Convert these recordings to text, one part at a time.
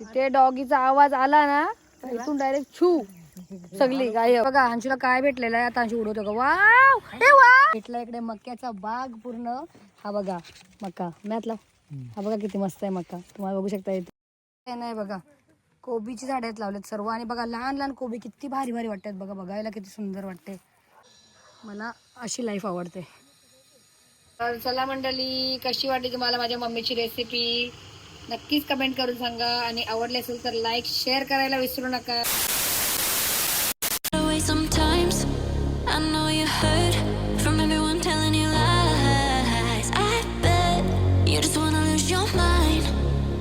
तिथे डॉगीचा आवाज आला ना तर इथून डायरेक्ट छू. सगळी गाय बघा अंशूला काय भेटलेलं आहे. आता अंशू उडवतो का? वाव! भेटला इकडे मक्याचा बाग पूर्ण. हा बघा मका. मॅथला हा बघा किती मस्त आहे मका. तुम्हाला बघू शकता इथे. हे नाही बघा कोबीची झाडे आहेत लावलेत सर्व. आणि बघा लहान लहान कोबी किती भारी भारी वाटतात. बघा बघायला किती सुंदर वाटते. मला अशी लाईफ आवडते. तर चला मंडळी कशी वाटली तुम्हाला माझ्या मम्मीची रेसिपी नक्कीच कमेंट करून सांगा आणि आवडले असेल तर लाईक शेअर करायला विसरू नका.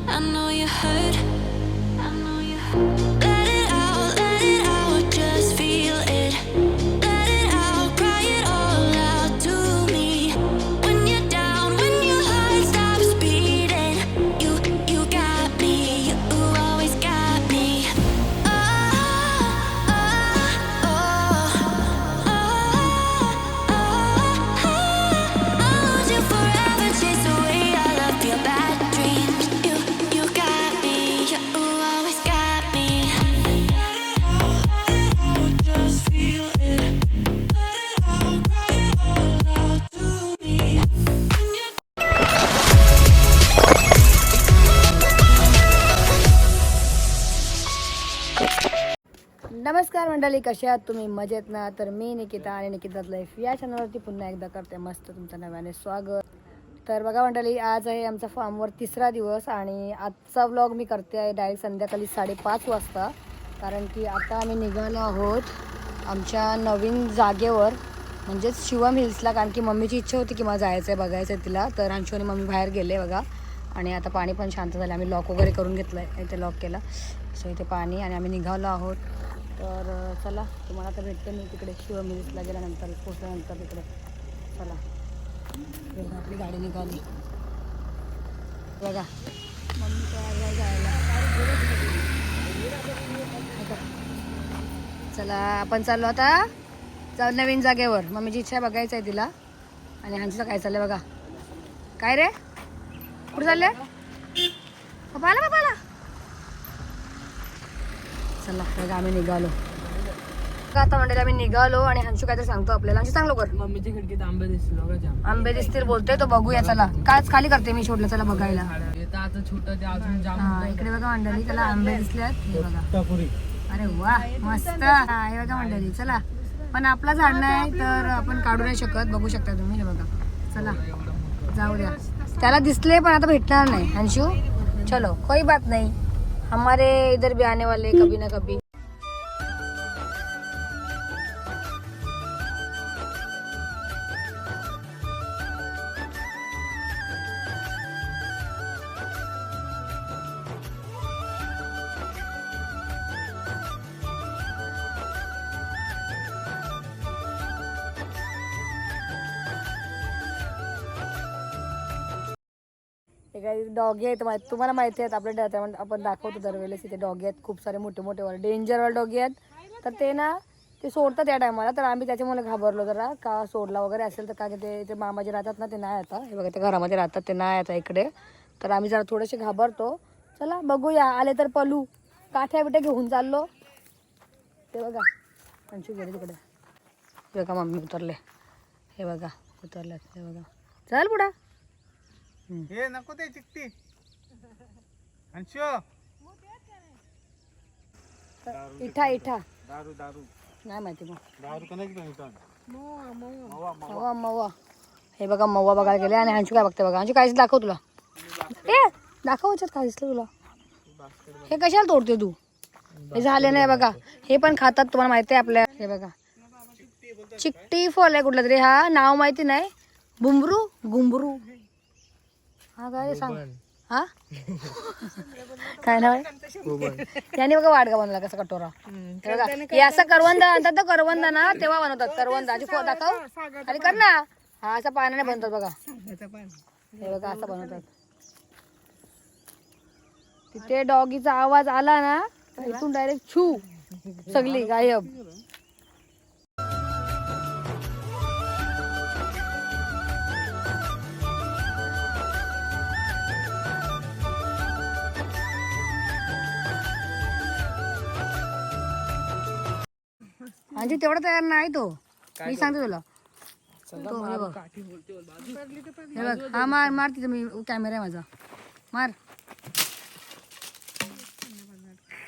I know you heard मंडळी कशा आहात तुम्ही? मजेत ना? तर मी निकिता आणि निकिताच लाईफ या चॅनलवरती पुन्हा एकदा करते मस्त तुमचं नव्याने स्वागत. तर बघा मंडळी आज आहे आमचा फॉर्मवर तिसरा दिवस आणि आजचा व्लॉग मी करते आहे डायरेक्ट संध्याकाळी साडेपाच वाजता. कारण की आता आम्ही निघालो आहोत आमच्या नवीन जागेवर म्हणजेच शिवम हिल्सला. कारण की मम्मीची इच्छा होती की मला जायचं आहे बघायचं आहे तिला. तर अंशू आणि मम्मी बाहेर गेले बघा. आणि आता पाणी पण शांत झालं. आम्ही लॉक वगैरे करून घेतलं आहे इथे लॉक केला. सो इथे पाणी आणि आम्ही निघालो आहोत. तर चला तुम्हाला तर भेटते मी तिकडे. शिव हिल्सला गेल्यानंतर पोचल्यानंतर तिकडे. चला. आपली गाडी निघाली. बघा. मम्मी तयार जायला चला आपण चाललो आता. जाऊ नवीन जागेवर. मम्मीची इच्छा बघायचं आहे तिला. आणि हंसलं काय चाललंय बघा. काय रे? कुठं चालले पप्पा चला आम्ही निघालो. आता मंडळी आम्ही निघालो आणि हंशू काय तर सांगतो आपल्याला. हंशू सांग लवकर. मम्मीच्या खिडकीत आंबे दिसले जाम. आंबे दिसतील बोलतोय तो बघूया चला. काच खाली करते मी शोधलं चला बघायला. येतं आता छोटं ते अजून जाम हा इकडे बघा मंडळी त्याला आंबे दिसल्यात हे बघा. अरे वा मस्त. हा, बघा मंडळी चला. पण आपला झाड नाही तर आपण काढू नाही शकत. बघू शकता तुम्ही हे बघा. चला जाऊ द्या. त्याला दिसले पण आता भेटणार नाही. अंशू चलो कोई बात नाही. हमारे इधर भी आने वाले कभी ना कभी। डॉगी आहेत माहीत तुम्हाला माहिती आहेत आपल्या डॅटामध्ये आपण दाखवतो दरवेळेस इथे डॉगी आहेत खूप सारे मोठे मोठे वाले डेंजरवर डॉगी आहेत. तर ते ना ते सोडतात त्या टायमाला तर आम्ही त्याच्यामुळे घाबरलो जरा. का सोडला वगैरे असेल तर का की ते ते मामाजे राहतात ना ते नाही आता. हे बघा ते घरामध्ये राहतात ते नाही आता इकडे. तर आम्ही जरा थोडेसे घाबरतो. चला बघूया. आले तर पलू. काठ्या बिठ्या घेऊन चाललो. ते बघा. अंशू गेले तिकडे. हे बघा मम्मी उतरले. हे बघा उतरले हे बघा. चल पुढा. हे नको ते चिकटी. अंशो इठा इठा. दारू दारू. नाही माहिती मग. दारू का नाही मवा मवा. हे बघा मवा बघायला गेले आणि अंशू काय बघते बघा. अंशू काहीच दाखव तुला. ए दाखव ह्याच्यात काय दिसलं तुला. हे कशाला तोडते तू? हे झाले नाही बघा. हे पण खातात तुम्हाला माहिती आहे आपल्या. हे बघा. चिकटी फॉल आहे कुठला तरी. हा नाव माहिती नाही. बुंबरू गुंबरू. हा काय सांग? हा? काय नाव आहे? याने बघा वाडगा बनवला कसा कटोरा. हे बघा हे असं करवंद आणतात ना करवंद ना तेव्हा बनवतात करवंद. आधी फो दाखव. आणि कर ना. हा असा पाण्याने बनवतात बघा. हे बघा असं बनवतात. तिथे डॉगीचा आवाज आला ना तर इथून डायरेक्ट छू. सगळी गायब. आणि तेवढा तयार नाही तो. मी सांगते तुला. तो हे बघ. हे बघ हा मार मार तिथं मी कॅमेरा आहे माझा. मार.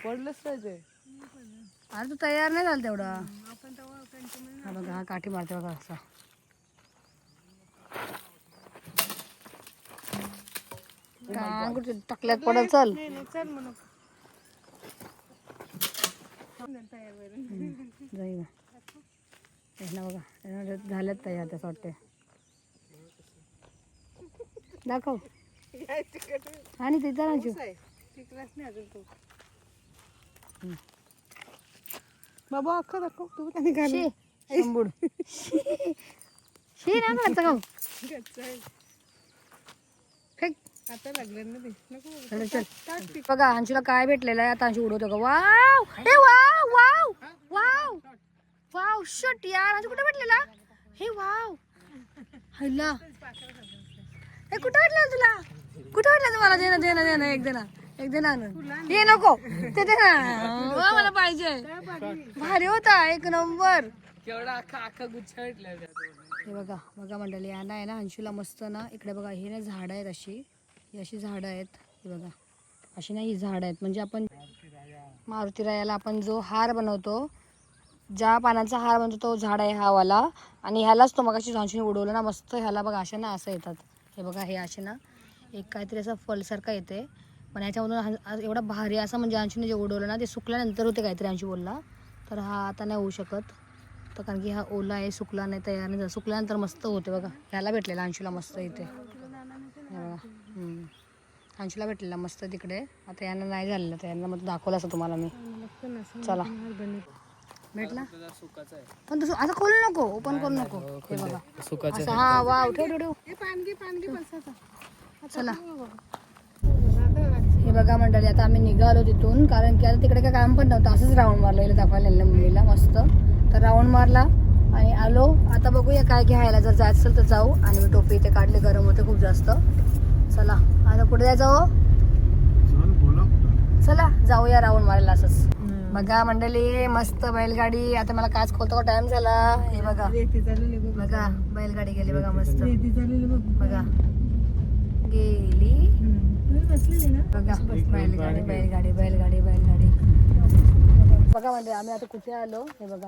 पडलंच पाहिजे अरे तू तयार नाही झाला तेवढा. हा बघा हा काठी मारते बघा असा. टाकल्यात पडल चल. जाई ना बघा. झाल्यात तयार त्याचं वाटते दाखव. आणि ते जरांची बाबा अख्खा दाखव. तू त्याने शी. शी ना घालता का फेक आता लागलं ना ते. नको चल चल. बघा अंशूला काय भेटलेलं आहे आता अंशू उडवतो का वाव! हे wow wow! Wow! Wow shut यार अंशू कुठे भेटलेला? हे वाव! हैला हे कुठे भेटलं तुला? कुठे भेटलं तुम्हाला? दे ना दे ना दे ना एक दे ना. एक दे ना आणून. हे नको. ते दे ना. वा, मला पाहिजे. भारी होता एक नंबर. केवढा अख्खा अख्खा गुच्छा भेटला हे बघा बघा मंडळी यांना आहे ना अंशूला मस्त ना इकडे बघा ही ना झाडं आहेत अशी. ही अशी झाडं आहेत. हे बघा. अशी नाही ही झाडं आहेत. म्हणजे आपण मारुती रायाला आपण जो हार बनवतो ज्या पानांचा हार बनतो तो झाड आहे हा वाला आणि ह्यालाच तो मग अशी उडवलं ना मस्त ह्याला बघा असे ना असं येतात. हे बघा हे असे ना एक काहीतरी असं फलसारखं येते. पण याच्यामधून एवढा भारी असं म्हणजे अंशूने जे उडवलं ना ते सुकल्यानंतर होते काहीतरी अंशी बोलला. तर हा आता नाही होऊ शकत. तर कारण की हा ओला आहे सुकला नाही तयार नाही सुकल्यानंतर मस्त होते बघा. ह्याला भेटलेला अंशूला मस्त इथे. बघा. अंशूला भेटलेला मस्त तिकडे. आता यांना नाही झालेलं तर यांना मग दाखवलं असं तुम्हाला मी. चला. भेटला सुकाचा आहे. पण तसं आता खोलू नको ओपन करू नको. हे बघा. सुकाचा असं हा वाव ठेव ठेव हे पानगी पानगी चला. हे बघा मंडळी आता आम्ही निघालो तिथून कारण की आता तिकडे काय काम पण नव्हतं. असंच राऊंड मारलं हिला दाखवायला मम्मीला मस्त. तर राऊंड मारला आणि आलो. आता बघूया काय घ्यायला. जर जायचं असेल तर जाऊ. आणि मी टोपी इथे काढले गरम होते खूप जास्त. चला. आता कुठे जायचं हो? चल बोला कुठं. चला जाऊया राऊंड मारायला असंच. बघा मंडळी मस्त बैलगाडी. आता मला काच खोलतो टाइम झाला. हे बघा. बघ. बैलगाडी गेली बघा मस्त. बघ. बघा. गेली. तुम्ही बसलेली ना? बघा. बैलगाडी बैलगाडी. बैलगाडी बैलगाडी बघा म्हणजे आम्ही आता कुठे आलो? हे बघा.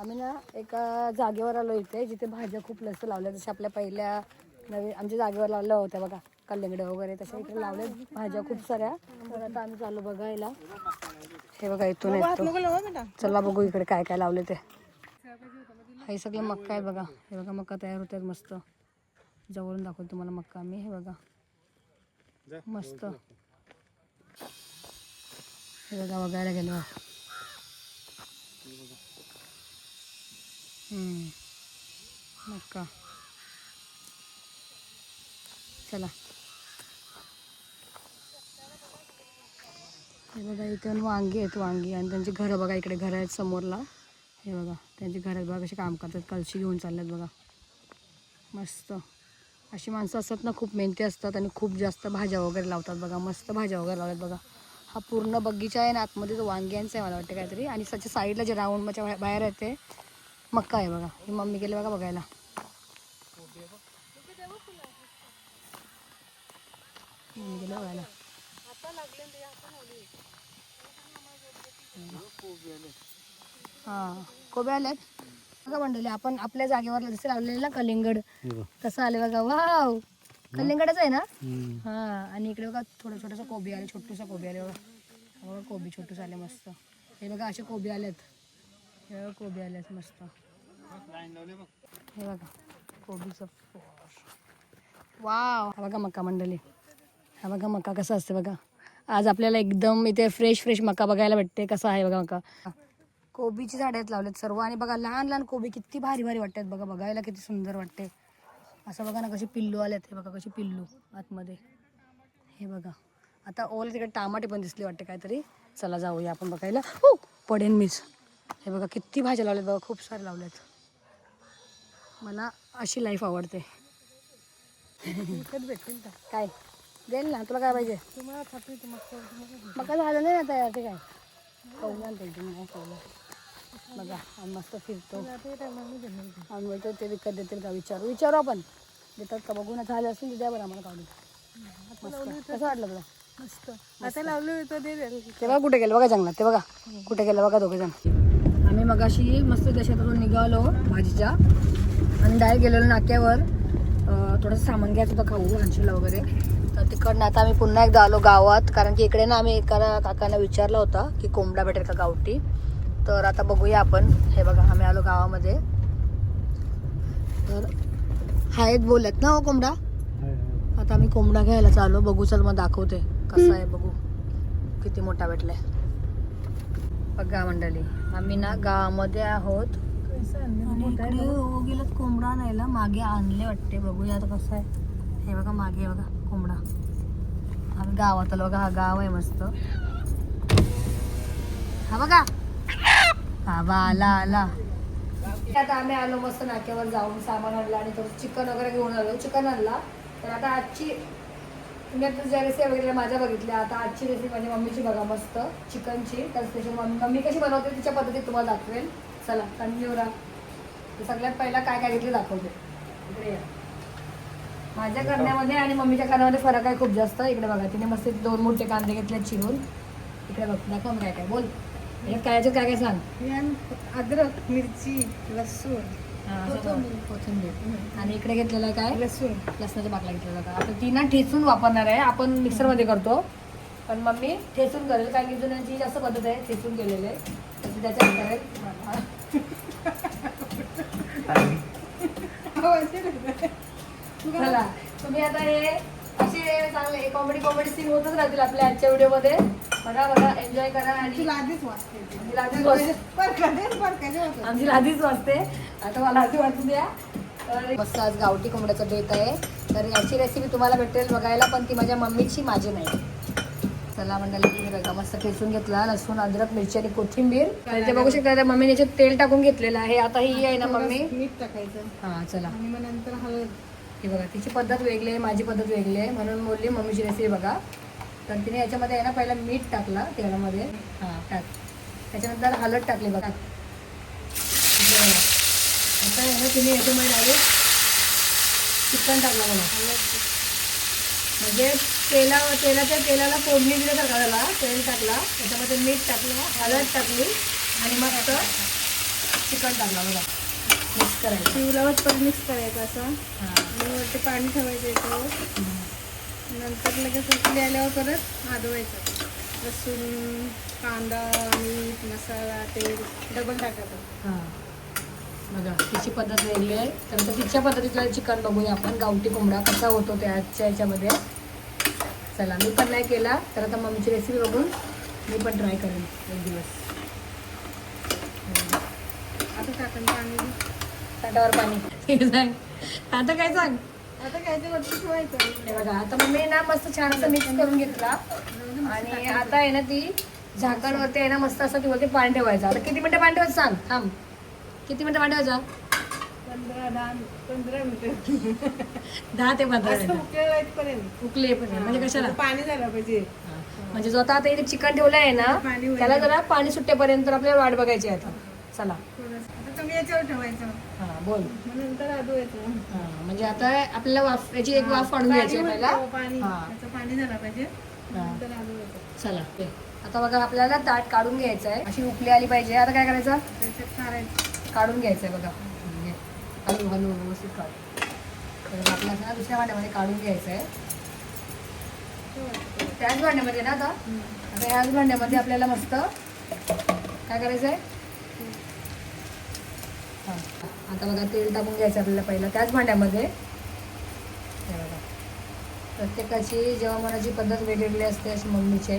आम्ही ना एका जागेवर आलो इथे जिथे भाज्या खूप लस्त लावल्या जशा आपल्या पहिल्या नवीन आमच्या जागेवर लावल्या होत्या बघा. कल्लेंगडे वगैरे तशा इकडे लावल्या भाज्या खूप साऱ्या. तर आता आम्ही चालू बघायला. हे बघा इथून येतो. चला बघू इकडे काय काय लावले ते. हे सगळे मक्का आहेत बघा. हे बघा मक्का तयार होतात मस्त. जवळून दाखवतो तुम्हाला मक्का आम्ही. हे बघा. मस्त. हे बघा बघायला गेलो. हम्म. मक्का. चला. हे बघा इथे वांगी आहेत वांगी. आणि त्यांची घरं बघा इकडे घरं आहेत समोरला. हे बघा त्यांची घरं बघा कशी काम करतात. कलशी घेऊन चालल्यात बघा. मस्त. अशी माणसं असतात ना खूप मेहनती असतात आणि खूप जास्त भाज्या वगैरे लावतात बघा. मस्त भाज्या वगैरे लावतात बघा. हा पूर्ण बगीचा आहे ना आतमध्ये तो वांग्यांचा आहे मला वाटतं काहीतरी. आणि त्याच्या साईडला जे राऊंडच्या बाहेर बाहेर आहे ते मक्का आहे बघा. ही मम्मी गेले बघा बघायला मम्मी गेले बघायला हां कोबे आल्यात बघा मंडळी आपण आपल्या जागेवर जसे लावलेले ना कलिंगड तसं आले बघा. वाव! कलिंगडच आहे ना? हा आणि इकडे बघा थोडं छोटंसं कोबी आले छोटूसा कोबी आले बघा. हा बघा कोबी छोटूस आले मस्त. हे बघा असे कोबी आलेत. हे बघा कोबी आलेत मस्त. हे बघा कोबीचं वाव! हा बघा मका मंडळी. हा बघा मका कसा असते बघा. आज आपल्याला एकदम इथे फ्रेश फ्रेश मका बघायला भेटते कसा आहे बघा मका? कोबीची झाडे आहेत लावलेत सर्व. आणि बघा लहान लहान कोबी किती भारी भारी वाटतात बघा बघायला किती सुंदर वाटते. असं बघा ना कशी पिल्लू आलेत हे बघा कशी पिल्लू आतमध्ये. हे बघा. आता ओला तिकडे टमाटे पण दिसले वाटते काहीतरी. चला जाऊया आपण बघायला. हो पडेन मीच. हे बघा किती भाज्या लावल्यात बघा खूप सारे लावल्यात मला अशी लाईफ आवडते. काय? देईल ना तुला काय पाहिजे? तुम्हाला तुम्हाला मका झालं नाही ना तयार ते काय तुम्हाला कौला बघा आम्ही मस्त फिरतो. आम्ही बोलतो ते विकत देतील का? विचारू विचारू आपण. देतात का? बघू ना झालं असेल द्या बरं आम्हाला काढून. मस्त. कसं वाटलं तुला? मस्त. आता लावलं होतं ते बघा कुठे गेलं बघा जंगलात. ते बघा. कुठे गेलं बघा दोघे जण. आम्ही मगाशी मस्त त्या शेतातून निघालो भाजीच्या. आणि डायरेक्ट गेलेलो नाक्यावर. थोडंसं सामान घ्यायचं होतं खाऊ अंशीला वगैरे. तर तिकडनं आता आम्ही पुन्हा एकदा आलो गावात. कारण की इकडे ना आम्ही एका काकांना विचारलं होतं की कोंबडा भेटेल का गावठी? तर आता बघूया आपण. हे बघा आम्ही आलो गावामध्ये. तर आहेत बोलत ना हो कोंबडा? आता आम्ही कोंबडा घ्यायला चाललो. बघू चल मग दाखवते कसा आहे बघू. किती मोठा भेटलाय. बघा मंडळी आम्ही ना गावामध्ये आहोत. हो गेलं कोंबडा आणायला. मागे आणले वाटते. बघूया आता कसं आहे. हे बघा मागे बघा कोंबडा. आम्ही गावात आलो. बघा हा गाव आहे मस्त. हा बघा. हा बा आला आला. आता आम्ही आलो मस्त नाक्यावर जाऊन सामान आणलं आणि थोडं चिकन वगैरे घेऊन आलो. चिकन आणला. तर आता आजची तुम्ही आता ज्या रेसिपी बघितल्या माझ्या बघितल्या आता आजची रेसिपी माझी मम्मीची बघा मस्त चिकनची. तर त्याची मम्मी मम्मी कशी बनवते तिच्या पद्धतीत तुम्हाला दाखवेल. चला कंटिन्यू राहा सगळ्यात पहिला काय काय घेतलं दाखवते. इकडे या. माझ्या करण्यामध्ये आणि मम्मीच्या करण्यामध्ये फरक आहे खूप जास्त. इकडे बघा तिने मस्त दोन मोठे कांदे घेतले चिरून. इकडे बघ दाखव ना काय काय. बोल. काय काय काय सांग? यात अद्रक मिरची लसूण हा, असं बघ. कोथिंबीर. आणि इकडे घेतलेलं काय? लसूण. लसणाच्या बाकला घेतलेला होता आता ती ना ठेचून वापरणार आहे. आपण मिक्सरमध्ये करतो. पण मम्मी ठेचून करेल. कारण की जुन्यांची जास्त पद्धत आहे ठेचून केलेले ती त्याच्यात करेल. चला. तुम्ही आता हे असे चांगले कॉमेडी कॉमेडी सीन होतच राहतील आपल्या आजच्या व्हिडिओमध्ये बघा बघा एन्जॉय करा आणि आधीच वाचते आमची लादीच वाजते. आमची लादीच वाजते आता मला आधी वाचू द्या. तर मस्त आज गावठी कोंबड्याचा बेत आहे. तर याची रेसिपी तुम्हाला भेटेल बघायला पण ती माझ्या मम्मीची माझी नाही. चला मंडळी तुम्ही बघा मस्त ठेचून घेतला. लसूण अद्रक मिरची आणि कोथिंबीर. ते बघू शकता त्या मम्मीने याच्यात तेल टाकून घेतलेलं आहे. आता ही आहे ना मम्मी? मीठ टाकायचं. हा चला. आणि मग नंतर हळद. ही बघा तिची पद्धत वेगळी आहे माझी पद्धत वेगळी आहे. म्हणून बोलली मम्मीची रेसिपी बघा. तर तिने याच्यामध्ये आहे ना पहिला मीठ टाकला तेलामध्ये. हां. टाक. त्याच्यानंतर हळद टाकली बघा. आता आहे ना तिने याच्यामध्ये डायरेक्ट चिकन टाकला बघा. म्हणजे तेला तेलाच्या तेलाला फोडणी दिल्यासारखा झाला? तेल टाकला. त्याच्यामध्ये मीठ टाकलं हळद टाकली आणि मस्त चिकन टाकला बघा. मिक्स करायचं. शिवलावच पण मिक्स करायचं असं. हां. वरती पाणी ठेवायचं याच्यावर नंतर लगेच उकली आल्यावर परत आदवायचं लसूण कांदा मीठ मसाला तेल डबल टाकायचं. हां. बघा तिची पद्धत वेगळी आहे. तर तिच्या पद्धतीतलं चिकन बघूया आपण. गावठी कोंबडा कसा होतो त्या आजच्या याच्यामध्ये. चला मी पण नाही केला. तर आता मम्मीची रेसिपी बघून मी पण ट्राय करेन. एक दिवस. आता टाकायचं पाणी ताटावर पाणी. हे सांग. आता काय सांग? आता काय ते वरती ठेवायचं. हे बघा आता मम्मी ना मस्त छान असं मिक्स करून घेतला. आणि आता आहे ना ती झाकणवरती आहे ना मस्त असं ती वरती पाणी ठेवायचं. आता किती मिनिटं पाणी ठेवायचं सांग? थांब. किती मिनिटं पाणी ठेवायचं? पंधरा दहा पंधरा मिनिटं. दहा ते पंधरा मिनिटं. उकले पण म्हणजे कशाला? पाणी झालं पाहिजे. म्हणजे जो आता आता इथे चिकन ठेवलं आहे ना पाणी. त्याला जरा पाणी सुट्टेपर्यंत आपल्याला वाट बघायची आहे आता. चला. थोडंसं. आता तुम्ही याच्यावर ठेवायचं. हा बोल. मग नंतर आदवायचं हा म्हणजे आता आपल्याला वाफ याची एक वाफ काढून घ्यायची आहे पाणी पहिला होतं, पाणी. हा. त्याचं पाणी झालं पाहिजे. नंतर आदवायचं चला ते आता बघा आपल्याला ताट काढून घ्यायचं आहे. अशी उकली आली पाहिजे. आता काय करायचं? त्याच्यात काढायचं. काढून घ्यायचं आहे बघा. म्हणजे हलू हलू व्यवस्थित काढ तर आपल्याला ना दुसऱ्या भांड्यामध्ये काढून घ्यायचं आहे. ठेवायचं. त्याच भांड्यामध्ये ना आता? आता ह्याच भांड्यामध्ये आपल्याला मस्त काय करायचं आहे. आता बघा तेल टाकून घ्यायचं आपल्याला पहिलं. त्याच भांड्यामध्ये. हे बघा. प्रत्येकाची जेवणाची पद्धत वेगवेगळी असते अशी मम्मीची.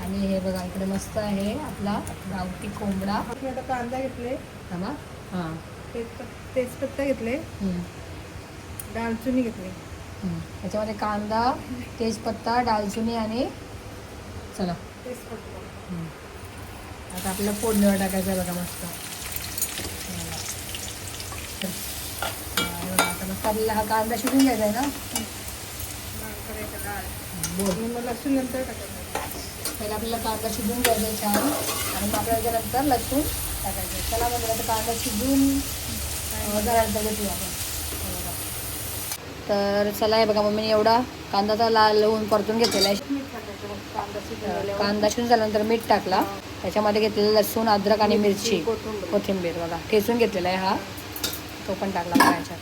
आणि हे बघा इकडे मस्त आहे आपला गावठी कोंबडा. आता कांदा घेतले. थांबा. हां. तेजपत्ता घेतले. दालचिनी घेतली. त्याच्यामध्ये कांदा तेजपत्ता दालचिनी आणि चला. तेजपत्ता. आता आपल्याला फोडणीवर टाकायचं बघा मस्त तर, हा, हे आपल्याला हा कांदा शिकून घ्यायचा आहे ना लसूण नंतर पहिला आपल्याला कांदा शिजून घ्यायचा आहे छान. आणि मग त्याच्यानंतर लसूण टाकायचं चला म्हणजे आता कांदा शिजून जरा बघूया आपण. तर चला हे बघा मम्मीने एवढा कांदा तर लाल होऊन परतून घेतलेला आहे. कांदा शिजून झाल्यानंतर मीठ टाकला. त्याच्यामध्ये घेतलेलं लसूण अद्रक आणि मिरची कोथिंबीर. बघा. ठेचून घेतलेला आहे हा. तो पण टाकला याच्यात.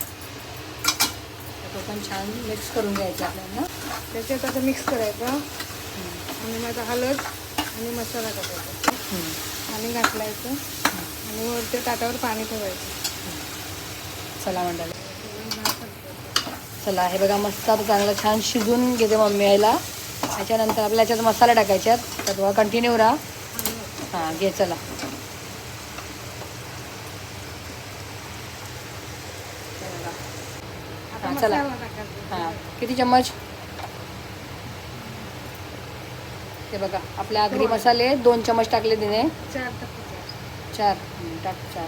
तो पण छान मिक्स करून घ्यायचा आपल्याला. त्याच्यात आता मिक्स करायचं. आणि माझा हलद आणि मसाला टाकायचा. आणि पाणी घातलायचं. आणि वर ते ताटावर पाणी ठेवायचं. चला मंडळी. चला हे बघा मस्त आता चांगलं छान शिजून घेते मम्मी यायला त्याच्यानंतर आपल्या याच्यात मसाला टाकायच्यात. तर कंटिन्यू राहा. हां घे चला आता हां चला मसाला टाकायचा. हां. किती चम्मच? ते बघा आपले आगरी मसाले दोन चम्मच टाकले तिने. चार टाक चार.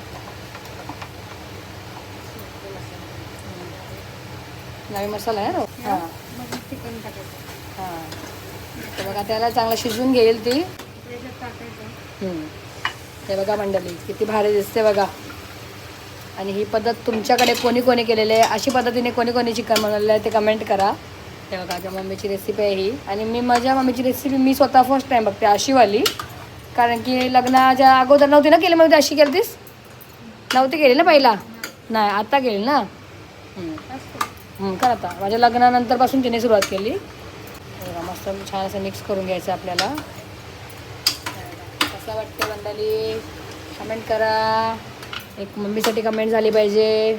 नवी मसाला आहे ना? हां. हां. तर बघा त्याला चांगला शिजून घेईल ती. ते बघा मंडळी किती भारी दिसते बघा. आणि ही पद्धत तुमच्याकडे कोणी कोणी केलेली आहे अशी पद्धतीने कोणी कोणी चिकन बनवलेलं आहे ते कमेंट करा. हे बघा माझ्या मम्मीची रेसिपी आहे ही. आणि मी माझ्या मम्मीची रेसिपी मी स्वतः फर्स्ट टाईम बघते अशीवाली. कारण की लग्नाच्या अगोदर नव्हती ना केली मग अशी केलतीस? नव्हती केली ना पहिला? नाही आता केली ना? हम्म. कर आता. माझ्या लग्नानंतरपासून तिने सुरुवात केली. मस्त छान असं मिक्स करून घ्यायचं आपल्याला. कसं वाटते मंडळी. कमेंट करा. एक मम्मीसाठी कमेंट झाली पाहिजे.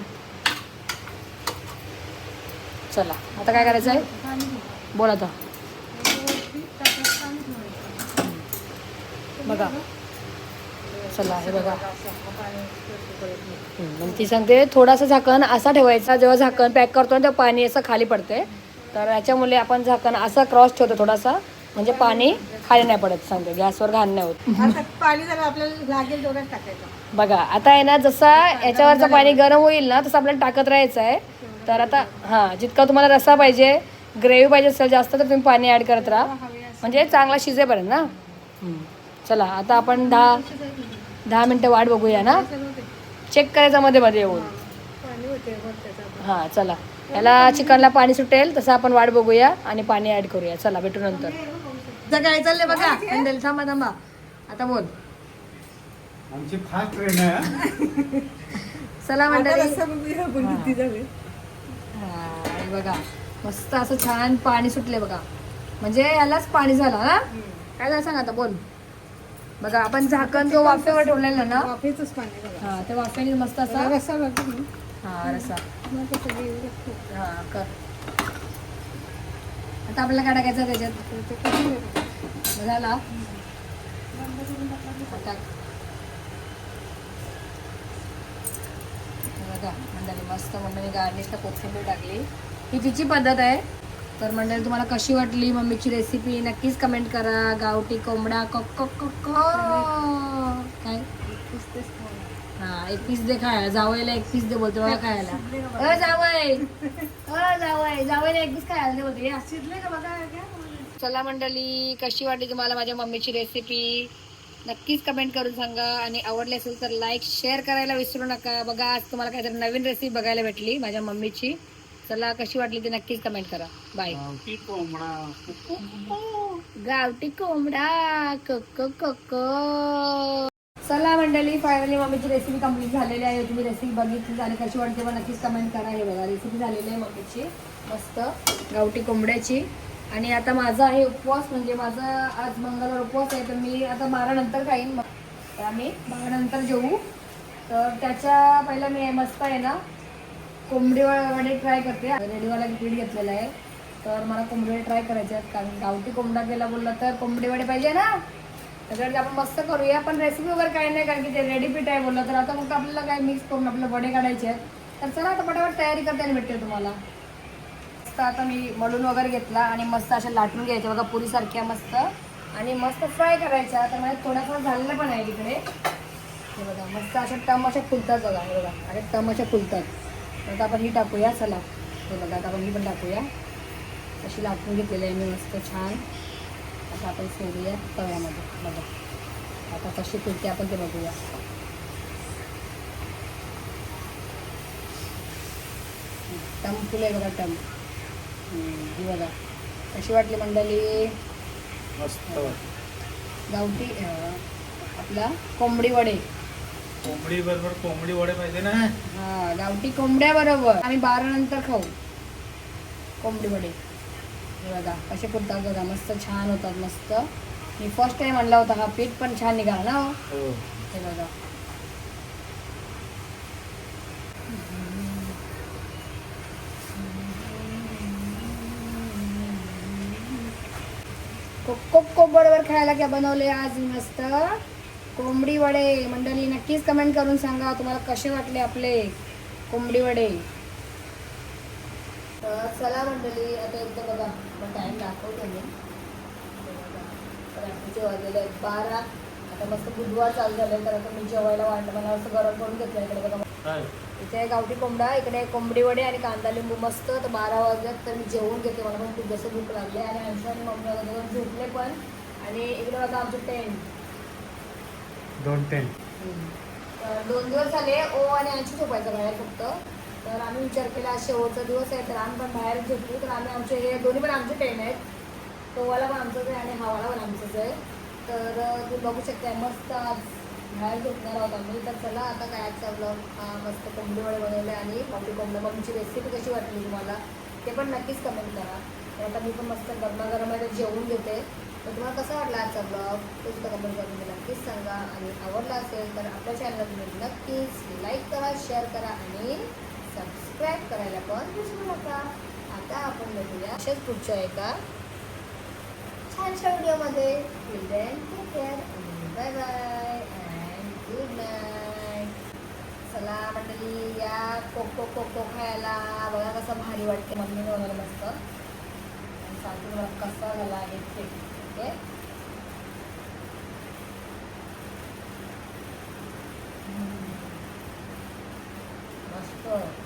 चला आता काय करायचं आहे बोल आता. बघा. चला हे बघा. मग ती सांगते थोडासा झाकण असा ठेवायचा जेव्हा झाकण पॅक करतो ना तेव्हा पाणी असं खाली पडते तर याच्यामुळे आपण झाकण असा क्रॉस ठेवतो थोडासा. म्हणजे पाणी खाली नाही पडत सांगते. गॅसवर घाण नाही होत. आता पाणी जर आपल्याला लागेल तेवढंच टाकायचं. बघा आता आहे ना जसा याच्यावरचं पाणी गरम होईल ना तसं आपल्याला टाकत राहायचं आहे. तर आता हां जितका तुम्हाला रसा पाहिजे ग्रेव्ही पाहिजे असेल जास्त तर तुम्ही पाणी ॲड करत राहा. म्हणजे चांगला शिजेपर्यंत ना. चला आता आपण दहा दहा मिनटं वाट बघूया ना. चेक करायचं मध्ये मध्ये येऊन. हां चला. याला चिकनला पाणी सुटेल तसं आपण वाट बघूया आणि पाणी ॲड करूया. चला भेटू नंतर. आता काय चाललंय बघा हँडल थांबा थांबा. आता बोल. आमची फास्ट ट्रेन आहे हा. चला मंडळी. झाले हा, हे बघा. मस्त असं छान पाणी सुटले बघा. म्हणजे यालाच पाणी झालं ना काय झालं सांग आता बोल. बघा आपण झाकण जो वाफेवर ठेवलेला ना? वाफेचंच पाणी बघा. हा त्या वाफेने मस्त असा ना. हा रसा. हा कर. आता आपल्याला काय टाकायचं त्याच्यात? झाला. मंडळी मस्त मंडळी गार्निशला कोथिंबीर टाकली. ही तिची पद्धत आहे. तर मंडळी तुम्हाला कशी वाटली मम्मीची रेसिपी नक्कीच कमेंट करा. गावठी कोंबडा क क क क. काय? हा एक पीस दे खायला. जावयला एक पीस दे बोलते मला खायला. अ जावय अ जावय जावयला एक पीस खायला दे बोलते. या. शिजले का बघा? काय? चला मंडळी कशी वाटली तुम्हाला माझ्या मम्मीची रेसिपी नक्कीच कमेंट करून सांगा. आणि आवडली असेल तर लाईक शेअर करायला विसरू नका. बघा आज तुम्हाला काहीतरी नवीन रेसिपी बघायला भेटली माझ्या मम्मीची. चला कशी वाटली ती नक्कीच कमेंट करा. बाय गावठी कोंबडा. गावठी कोंबडा. कक कक चला मंडळी फायनली मम्मीची रेसिपी कंप्लीट झालेली आहे. तुम्ही रेसिपी बघितली आणि कशी वाटते मग नक्कीच कमेंट करा. हे बघा रेसिपी झालेली आहे मम्मीची. मस्त. गावठी कोंबड्याची. आणि आता माझा आहे उपवास म्हणजे माझा आज मंगळवार उपवास आहे तर मी आता बारानंतर खाईन. मग तर आम्ही बारानंतर जेऊ तर त्याच्या पहिला मी मस्त आहे ना कोंबडी वडे ट्राय करते. रेडीवाला पीठ घेतलेलं आहे. तर मला कोंबडी ट्राय करायचे आहेत कारण गावठी कोंबडा केला बोललं तर कोंबडी वडे पाहिजे ना. त्याच्यासाठी आपण मस्त करूया. पण रेसिपी वगैरे काही नाही कारण की ते रेडीपीठ आहे बोललं तर. आता मग आपल्याला काय मिक्स करून आपले वडे काढायचे आहेत. तर चला आता पटापट तयारी करताना भेटते तुम्हाला. मस्त आता मी मळून वगैरे घेतला आणि मस्त अशा लाटून घ्यायच्या बघा पुरीसारख्या मस्त. आणि मस्त फ्राय करायच्या. तर माझ्या थोड्याफार झालेलं पण आहे तिकडे हे बघा मस्त अशा टम अशा फुलतात बघा हे बघा. अरे टम अशा फुलतात. आता आपण ही टाकूया चला. हे बघा आता आपण ही पण टाकूया. अशी लाटून घेतलेली आहे मी मस्त छान. आता आपण सोडूया तव्यामध्ये. बघा. आता कशी फुलते आपण ते बघूया. टम फुले बघा टम ही बघा. कशी वाटली मंडळी? गावठी आपला कोंबडी वडे. कोंबडी बरोबर कोंबडी वडे पाहिजे ना? हा गावठी कोंबड्या बरोबर. आम्ही बारा नंतर खाऊ. कोंबडी वडे. बघा कसे पुरतात बघा मस्त छान होतात मस्त. मी फर्स्ट टाइम आणला होता हा पीठ पण छान निघाला ना हो. हो. हे बघा. कोको बरोबर खायला काय बनवले आज मी मस्त. कोंबडी वडे मंडळी नक्कीच कमेंट करून सांगा तुम्हाला कसे वाटले आपले कोंबडी वडे? तर चला मंडळी आता एकदा बघा मग टाईम दाखवतो मी. रात्रीचे वाजलेले आहेत बारा. आता मस्त बुधवार चालू झाले तर आता मी जेवायला वाटलं मला असं गरम करून घेतलं इकडे बघा. इथे आहे गावठी कोंबडा इकडे कोंबडी वडे आणि कांदा लिंबू मस्त. तर बारा वाजल्यात तर मी जेवून घेते मला पण खूप जास्त भूक लागली आणि अंशू आणि मम्मी वगैरे झोपले पण. आणि इकडे बघा आमचे टेंट दोन तर दोन दिवस झाले ओ आणि अंशू झोपायचं बाहेर फक्त. तर आम्ही विचार केला शेवटचा दिवस आहे तर आम्ही पण बाहेर झोपू. तर आम्ही आमचे हे दोन्ही पण आमचे टेंट आहेत. तोवाला पण आमचंच आहे आणि हावाला पण आमचंच आहे. तर तू तुम्ही बघू शकता मस्त आज बाहेर झोपणार आहोत आम्ही. तर चला आता काय आजचा ब्लॉग हा मस्त कोंबडीवडे बनवले आणि बाकी कोंबड्या तुमची रेसिपी कशी वाटली तुम्हाला ते पण नक्कीच कमेंट करा. तर आता मी पण मस्त गरमागरमध्ये जेवून घेते. तर तुम्हाला कसा वाटला आजचा ब्लॉग तो सुद्धा कमेंट करून मला नक्कीच सांगा. आणि आवडला असेल तर आपल्या चॅनलला तुम्ही नक्कीच लाईक करा शेअर करा आणि सबस्क्राईब करायला पण विसरू नका. आता आपण बघूया अशाच पुढच्या एका छानशा व्हिडिओमध्ये. Bye bye and good night चला मंडळी या कोको कोको खायला बघा कसं भारी वाटते मम्मी बनवलं मस्त. सांगतो मला कसा झाला आहे ओके? मस्त.